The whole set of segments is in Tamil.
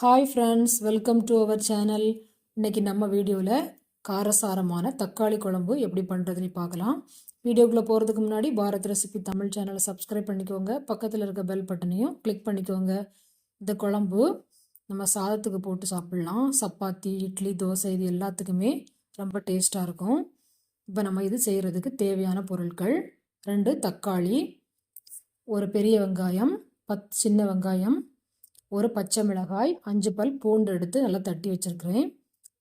Hi friends welcome to our channel இன்றைக்கி நம்ம வீடியோவில் காரசாரமான தக்காளி குழம்பு எப்படி பண்ணுறதுன்னு பார்க்கலாம். வீடியோக்குள்ளே போகிறதுக்கு முன்னாடி பாரத் ரெசிபி தமிழ் சேனலை சப்ஸ்கிரைப் பண்ணிக்கோங்க. பக்கத்தில் இருக்க பெல் பட்டனையும் கிளிக் பண்ணிக்கோங்க. இந்த குழம்பு நம்ம சாதத்துக்கு போட்டு சாப்பிட்லாம். சப்பாத்தி இட்லி தோசை இது எல்லாத்துக்குமே ரொம்ப டேஸ்ட்டாக இருக்கும். இப்போ நம்ம இது செய்கிறதுக்கு தேவையான பொருட்கள் ரெண்டு தக்காளி ஒரு பெரிய வெங்காயம் பத் சின்ன வெங்காயம் ஒரு பச்சை மிளகாய் அஞ்சு பல் பூண்டு எடுத்து நல்லா தட்டி வச்சுருக்கிறேன்.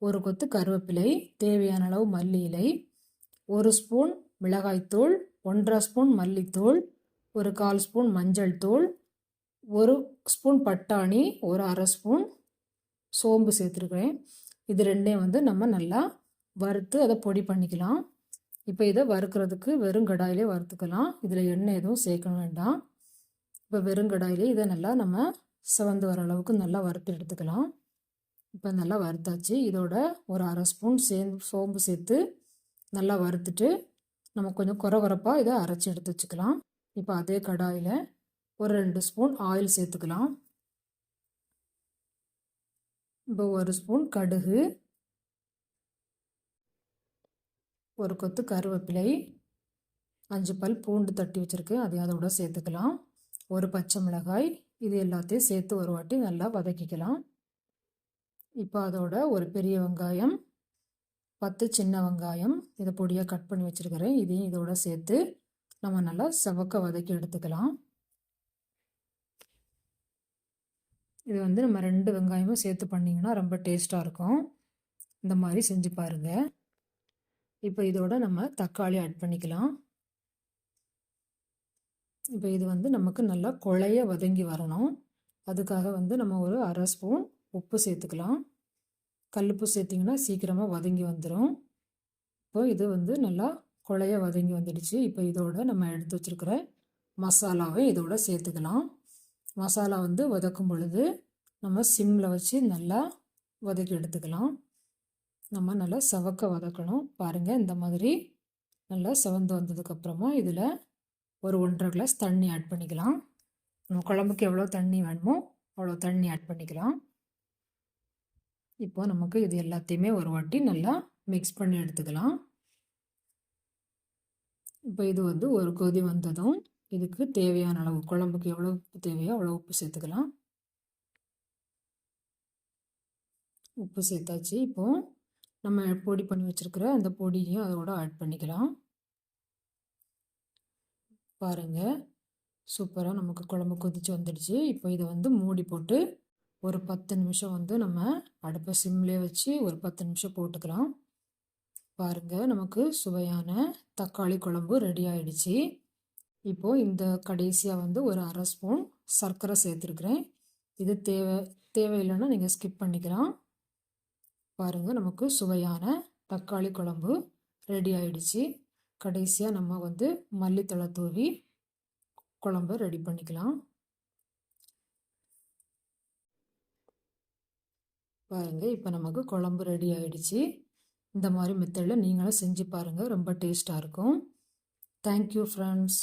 ஒரு கொத்து கருவேப்பிலை தேவையான அளவு மல்லி இலை ஒரு ஸ்பூன் மிளகாய்த்தூள் ஒன்றரை ஸ்பூன் மல்லித்தூள் ஒரு கால் ஸ்பூன் மஞ்சள் தூள் ஒரு ஸ்பூன் பட்டாணி ஒரு அரை ஸ்பூன் சோம்பு சேர்த்துருக்குறேன். இது ரெண்டையும் வந்து நம்ம நல்லா வறுத்து அதை பொடி பண்ணிக்கலாம். இப்போ இதை வறுக்கிறதுக்கு வெறும் கடாயிலே வறுத்துக்கலாம். இதில் எண்ணெய் எதுவும் சேர்க்க வேண்டாம். இப்போ வெறும் கடாயிலே இதை நல்லா நம்ம செவந்து வர அளவுக்கு நல்லா வறுத்து எடுத்துக்கலாம். இப்போ நல்லா வறுத்தாச்சு. இதோட ஒரு அரை ஸ்பூன் சேர்ந்து சோம்பு சேர்த்து நல்லா வறுத்துட்டு நம்ம கொஞ்சம் குறை குறைப்பாக இதை அரைச்சி எடுத்து வச்சுக்கலாம். இப்போ அதே கடாயில் ஒரு ரெண்டு ஸ்பூன் ஆயில் சேர்த்துக்கலாம். இப்போ ஒரு ஸ்பூன் கடுகு ஒரு கொத்து கருவேப்பிலை அஞ்சு பல் பூண்டு தட்டி வச்சுருக்கு. அதையும் அதோட சேர்த்துக்கலாம். ஒரு பச்சை மிளகாய் இது எல்லாத்தையும் சேர்த்து ஒரு வாட்டி நல்லா வதக்கிக்கலாம். இப்போ அதோட ஒரு பெரிய வெங்காயம் பத்து சின்ன வெங்காயம் இதை பொடியாக கட் பண்ணி வச்சுருக்கிறேன். இதையும் இதோட சேர்த்து நம்ம நல்லா செவக்க வதக்கி எடுத்துக்கலாம். இது வந்து நம்ம ரெண்டு வெங்காயமும் சேர்த்து பண்ணிங்கன்னா ரொம்ப டேஸ்ட்டாக இருக்கும். இந்த மாதிரி செஞ்சு பாருங்கள் இப்போ இதோட நம்ம தக்காளி ஆட் பண்ணிக்கலாம். இப்போ இது வந்து நமக்கு நல்லா குழைய வதங்கி வரணும். அதுக்காக வந்து நம்ம ஒரு அரை ஸ்பூன் உப்பு சேர்த்துக்கலாம். கல்லுப்பு சேர்த்திங்கன்னா சீக்கிரமாக வதங்கி வந்துடும் இப்போ இது வந்து நல்லா குழைய வதங்கி வந்துடுச்சு. இப்போ இதோட நம்ம எடுத்து வச்சுருக்கிற மசாலாவை இதோட சேர்த்துக்கலாம். மசாலா வந்து வதக்கும் பொழுது நம்ம சிம்மில் வச்சு நல்லா வதக்கி எடுத்துக்கலாம். நம்ம நல்லா செவக்க வதக்கணும். பாருங்கள் இந்த மாதிரி நல்லா செவந்து வந்ததுக்கப்புறமா இதில் ஒரு ஒன்றரை கிளாஸ் தண்ணி ஆட் பண்ணிக்கலாம். நம்ம குழம்புக்கு எவ்வளோ தண்ணி வேணுமோ அவ்வளோ தண்ணி ஆட் பண்ணிக்கலாம். இப்போ நமக்கு இது எல்லாத்தையுமே ஒரு வாட்டி நல்லா மிக்ஸ் பண்ணி எடுத்துக்கலாம். இப்போ இது வந்து ஒரு கொதி வந்ததும் இதுக்கு தேவையான அளவு குழம்புக்கு எவ்வளோ உப்பு தேவையோ அவ்வளோ உப்பு சேர்த்துக்கலாம். உப்பு சேர்த்தாச்சு. இப்போது நம்ம பொடி பண்ணி வச்சுருக்கிற அந்த பொடியும் அதோட ஆட் பண்ணிக்கலாம். பாருங்கள் சூப்பராக நமக்கு குழம்பு கொதித்து வந்துடுச்சு. இப்போ இதை வந்து மூடி போட்டு ஒரு பத்து நிமிஷம் வந்து நம்ம அடுப்பை சிம்லேயே வச்சு ஒரு பத்து நிமிஷம் போட்டுக்கலாம். பாருங்கள் நமக்கு சுவையான தக்காளி குழம்பு ரெடி ஆயிடுச்சு. இப்போது இந்த கடைசியாக வந்து ஒரு அரை ஸ்பூன் சர்க்கரை சேர்த்துருக்குறேன். இது தேவை தேவையில்லைன்னா நீங்கள் ஸ்கிப் பண்ணிக்கலாம். பாருங்கள் நமக்கு சுவையான தக்காளி குழம்பு ரெடி ஆயிடுச்சு. கடைசியாக நம்ம வந்து மல்லித்தலை தூவி குழம்பு ரெடி பண்ணிக்கலாம். பாருங்கள் இப்போ நமக்கு குழம்பு ரெடி ஆகிடுச்சு இந்த மாதிரி மெத்தடில் நீங்களும் செஞ்சு பாருங்கள் ரொம்ப டேஸ்ட்டாக இருக்கும். Thank you friends